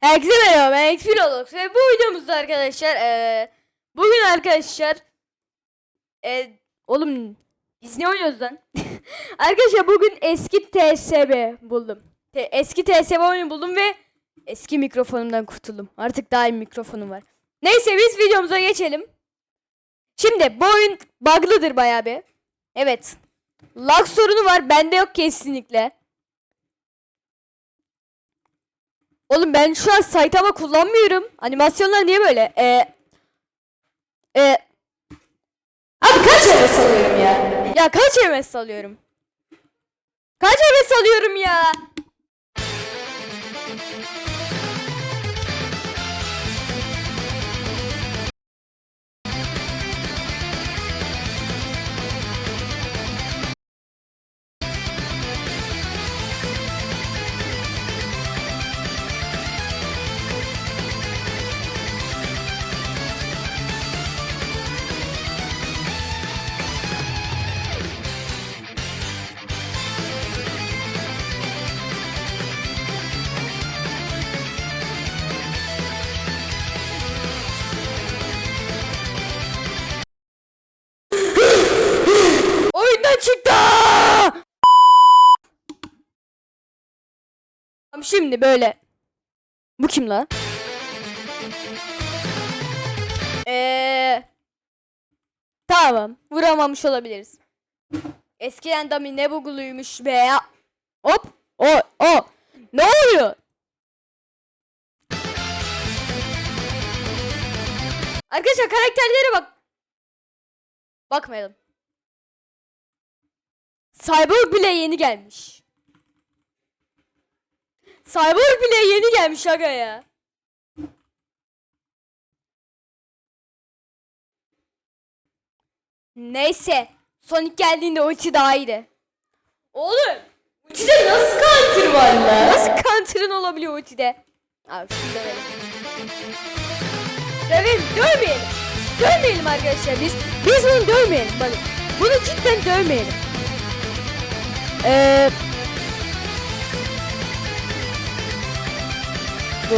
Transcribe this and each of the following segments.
Herkese merhaba ben Xpilolog ve bu videomuzda arkadaşlar eee bugün arkadaşlar eee oğlum biz ne oynuyoruz lan? arkadaşlar bugün eski TSB buldum. Te- eski TSB oyunu buldum ve eski mikrofonumdan kurtuldum. Artık daha iyi mikrofonum var. Neyse biz videomuza geçelim. Şimdi bu oyun bug'lıdır bayağı bir. Evet. Lag sorunu var. Bende yok kesinlikle. Oğlum ben şu an Saitama kullanmıyorum. Animasyonlar niye böyle? Ee, e, Abi kaç MS alıyorum ya? Ya kaç MS alıyorum? Kaç MS alıyorum ya? Çıktı. Şimdi böyle. Bu kim la? Eee Tamam. Vuramamış olabiliriz. Eskiden Dami ne buguluymuş be ya. Hop. O o. Ne oluyor? Arkadaşlar karakterlere bak. Bakmayalım. Cyborg bile yeni gelmiş. Cyborg bile yeni gelmiş aga ya. Neyse. Sonic geldiğinde ulti daha iyiydi. Oğlum. Ultide nasıl counter var lan? Nasıl counter'ın olabiliyor ultide? Abi şunu dövelim. Dövelim, dövmeyelim. Dövmeyelim arkadaşlar biz. Biz bunu dövmeyelim. Bakın. Bunu cidden dövmeyelim. Eee... Bu.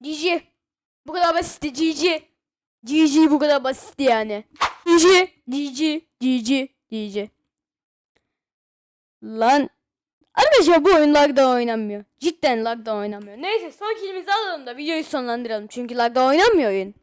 GG. Bu kadar basitti GG. GG bu kadar basitti yani. GG. GG. GG. GG. Lan. Arkadaşlar bu oyun lagda oynanmıyor. Cidden lagda oynanmıyor. Neyse son kilimizi alalım da videoyu sonlandıralım. Çünkü lagda oynanmıyor oyun.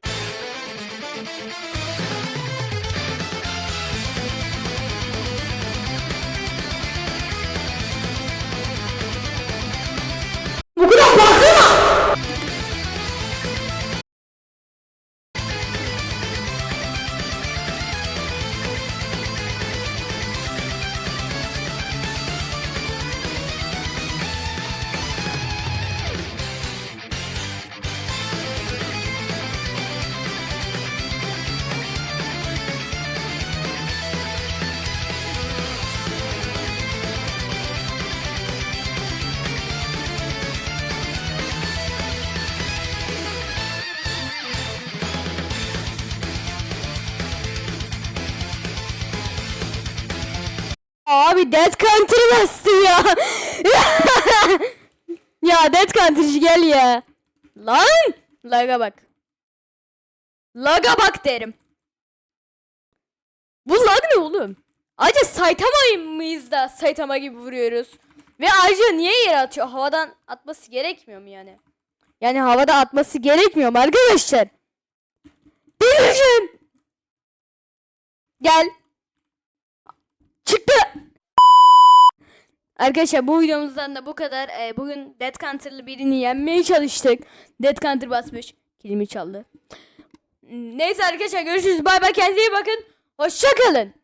Abi Dead Country bastı ya. ya Dead Country gel ya. Lan. Laga bak. Laga bak derim. Bu lag ne oğlum? Ayrıca Saitama mıyız da Saitama gibi vuruyoruz? Ve ayrıca niye yere atıyor? Havadan atması gerekmiyor mu yani? Yani havada atması gerekmiyor mu arkadaşlar? Delireceğim. Gel. Çıktı. Arkadaşlar bu videomuzdan da bu kadar. Ee, bugün Dead Counter'lı birini yenmeye çalıştık. Dead Counter basmış. Kilimi çaldı. Neyse arkadaşlar görüşürüz. Bay bay kendinize iyi bakın. Hoşçakalın.